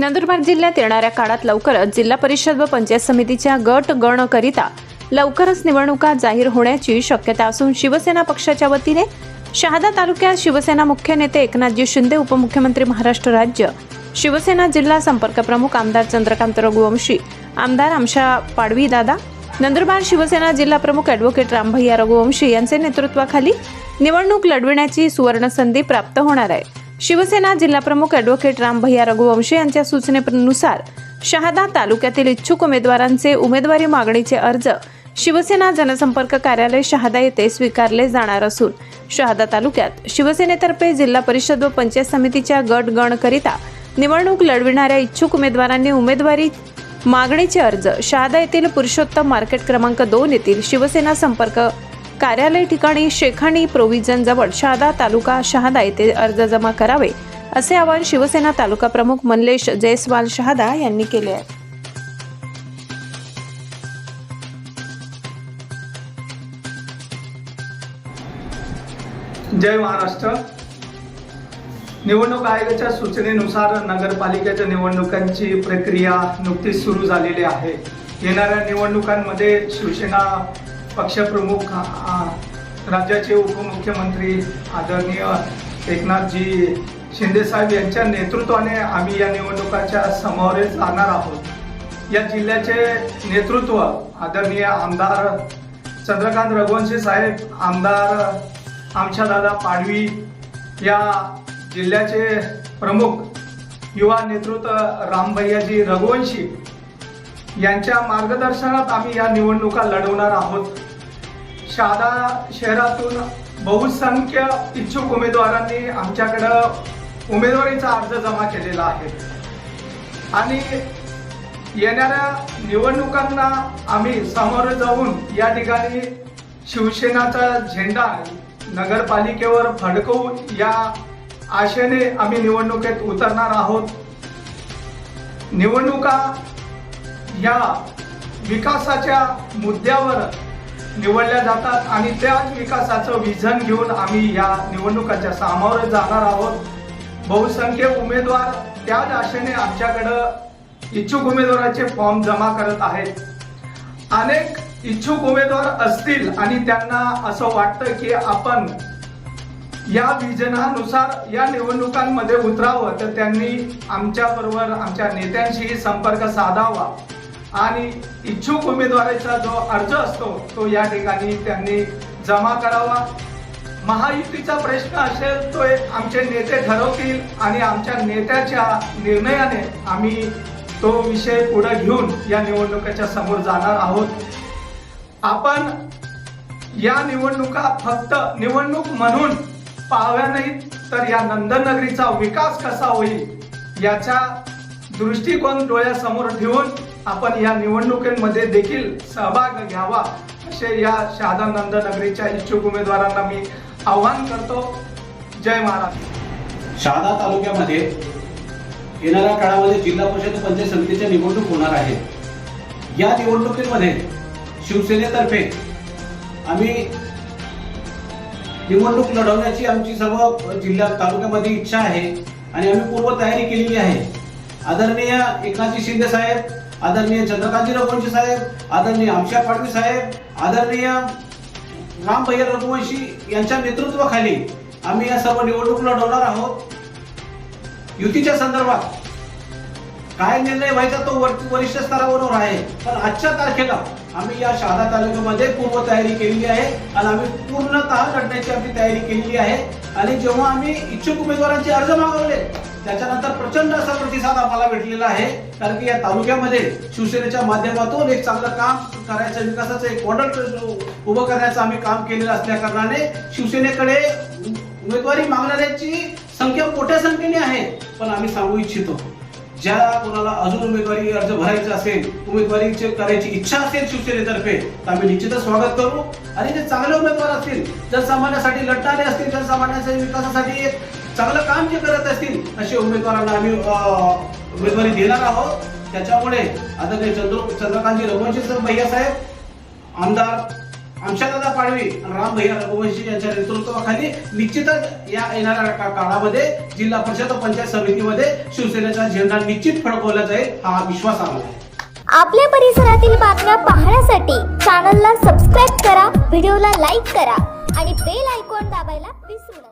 नंदुरबार जिल्ह्यात येणाऱ्या काळात लवकरच जिल्हा परिषद व पंचायत समितीच्या गट गण करिता लवकरच निवडणुका जाहीर होण्याची शक्यता असून शिवसेना पक्षाच्या वतीने शहादा तालुक्यात शिवसेना मुख्य नेते एकनाथजी शिंदे उपमुख्यमंत्री महाराष्ट्र राज्य शिवसेना जिल्हा संपर्क प्रमुख आमदार चंद्रकांत रघुवंशी आमदार आमशा पाडवी दादा नंदुरबार शिवसेना जिल्हा प्रमुख ॲडव्होकेट रामभैया रघुवंशी यांचे नेतृत्वाखाली निवडणूक लढविण्याची सुवर्ण संधी प्राप्त होणार आहे. शिवसेना जिल्हाप्रमुख ॲडव्होकेट रामभैया रघुवंशी यांच्या सूचनेनुसार शहादा तालुक्यातील इच्छुक उमेदवारांचे उमेदवारी मागणीचे अर्ज शिवसेना जनसंपर्क कार्यालय शहादा येथे स्वीकारले जाणार असून शहादा तालुक्यात शिवसेनेतर्फे जिल्हा परिषद व पंचायत समितीच्या गट गणकरिता निवडणूक लढविणाऱ्या इच्छुक उमेदवारांनी उमेदवारी मागणीचे अर्ज शहादा येथील पुरुषोत्तम मार्केट क्रमांक दोन येथील शिवसेना संपर्क कार्यालय ठिकाणी शेखाणी प्रोव्हिजन जवळ शहादा तालुका शहादा येथे अर्ज जमा करावे असे आवाहन शिवसेना तालुका प्रमुख मल्लेश जयस्वाल शहादा यांनी केले आहे. जय महाराष्ट्र. निवडणूक आयोगाच्या सूचनेनुसार नगरपालिकेच्या निवडणुकांची प्रक्रिया नुकतीच सुरू झालेली आहे. येणाऱ्या निवडणुकांमध्ये शिवसेना पक्षप्रमुख राज्याचे उपमुख्यमंत्री आदरणीय एकनाथजी शिंदेसाहेब यांच्या नेतृत्वाने आम्ही या निवडणुकाच्या समोरे जाणार आहोत. या जिल्ह्याचे नेतृत्व आदरणीय आमदार चंद्रकांत रघुवंशी साहेब आमदार आमच्या दादा पाडवी या जिल्ह्याचे प्रमुख युवा नेतृत्व रामभैयाजी रघुवंशी यांच्या मार्गदर्शनात आम्ही या निवडणुका लढवणार आहोत. शहादा शहरातून बहुसंख्य इच्छुक उमेदवारांनी आमच्याकडं उमेदवारीचा अर्ज जमा केलेला आहे. आणि येणाऱ्या निवडणुकांना आम्ही सामोरे जाऊन या ठिकाणी शिवसेनाचा झेंडा नगरपालिकेवर फडकवू या आशेने आम्ही निवडणुकीत उतरणार आहोत. निवडणुका या विकासाच्या मुद्द्यावर निवडल्या जातात आणि त्याच विकासाचं विझन घेऊन आम्ही या निवडणुकाच्या सामोरे जाणार आहोत. बहुसंख्य उमेदवार त्याच आशेने आमच्याकडं इच्छुक उमेदवाराचे फॉर्म जमा करत आहेत. अनेक इच्छुक उमेदवार असतील आणि त्यांना असं वाटतं की आपण या विजनानुसार या निवडणुकांमध्ये उतरावं तर त्यांनी आमच्याबरोबर आमच्या नेत्यांशीही संपर्क साधावा. आणि इच्छुक उमेदवाराचा जो अर्ज असतो तो या ठिकाणी त्यांनी जमा करावा. महायुतीचा प्रश्न असेल तो एक आमचे नेते ठरवतील आणि आमच्या नेत्याच्या निर्णयाने आम्ही तो विषय पुढे घेऊन या निवडणुकीच्या समोर जाणार आहोत. आपण या निवडणुका फक्त निवडणूक म्हणून पाहाव्या नाहीत तर या नंदनगरीचा विकास कसा होईल याचा दृष्टिकोन डोळ्यासमोर ठेवून आपण या निवडणुकीमध्ये देखील सहभाग घ्यावा असे या शहादानंद नगरीच्या इच्छुक उमेदवारांना मी आवाहन करतो. जय महाराज. शहादा तालुक्यामध्ये येणाऱ्या काळामध्ये जिल्हा परिषद पंचायत समितीच्या निवडणूक होणार आहे. या निवडणुकीमध्ये शिवसेनेतर्फे आम्ही निवडणूक लढवण्याची आमची सर्व जिल्हा तालुक्यामध्ये इच्छा आहे आणि आम्ही पूर्व तयारी केलेली आहे. आदरणीय एकनाथजी शिंदे साहेब आदरणीय चंद्रकांतजी कोणशी साहेब आदरणीय आमशा पाडवी साहेब आदरणीय राम भैया रघुवंशी यांच्या नेतृत्वाखाली आम्ही या सर्व निवडणूक लढवणार आहोत. युतीच्या संदर्भात काय निर्णय व्हायचा तो वरिष्ठ स्तरावरून आहे. पण आजच्या तारखेला आम्ही या शहादा तालुक्यामध्ये पूर्व तयारी केलेली आहे आणि आम्ही पूर्णतः लढण्याची आम्ही तयारी केलेली आहे. आणि जेव्हा आम्ही इच्छुक उमेदवारांचे अर्ज मागवले त्याच्यानंतर प्रचंड असा प्रतिसाद आम्हाला भेटलेला आहे. कारण की या तालुक्यामध्ये शिवसेनेच्या माध्यमातून एक चांगलं काम करायचं विकासाचं एक मॉडेल उभं करण्याचं आम्ही काम केलेलं असल्या कारणाने शिवसेनेकडे उमेदवारी मागणाऱ्यांची संख्या मोठ्या संख्येने आहे. पण आम्ही सांगू इच्छितो. ज्या कोणाला अजून उमेदवारी अर्ज भरायचा असेल उमेदवारी करायची इच्छा असेल शिवसेनेतर्फे तर आम्ही निश्चितच स्वागत करू. आणि जे चांगले उमेदवार असतील जनसामान्यासाठी लढणारे असतील जनसामान्याच्या विकासासाठी एक चांगलं काम जे करत असतील असे उमेदवारांना आम्ही उमेदवारी देणार आहोत. त्याच्यामुळे आदरणीय चंद्र चंद्रकांतजी रघुवंशी सर भैया साहेब आमदार आमशादादा पाडवी राम भैया रघुवंशी यांच्या नेतृत्वाखाली निश्चितच या येणाऱ्या काळामध्ये जिल्हा परिषद पंचायत समितीमध्ये शिवसेनेचा झेंडा निश्चित फडकवला जाईल हा विश्वास आला आहे. आपल्या परिसरातील बातम्या पाहण्यासाठी चॅनलला सबस्क्राईब करा व्हिडिओला लाईक करा आणि बेल आयकॉन दाबायला विसरू नका.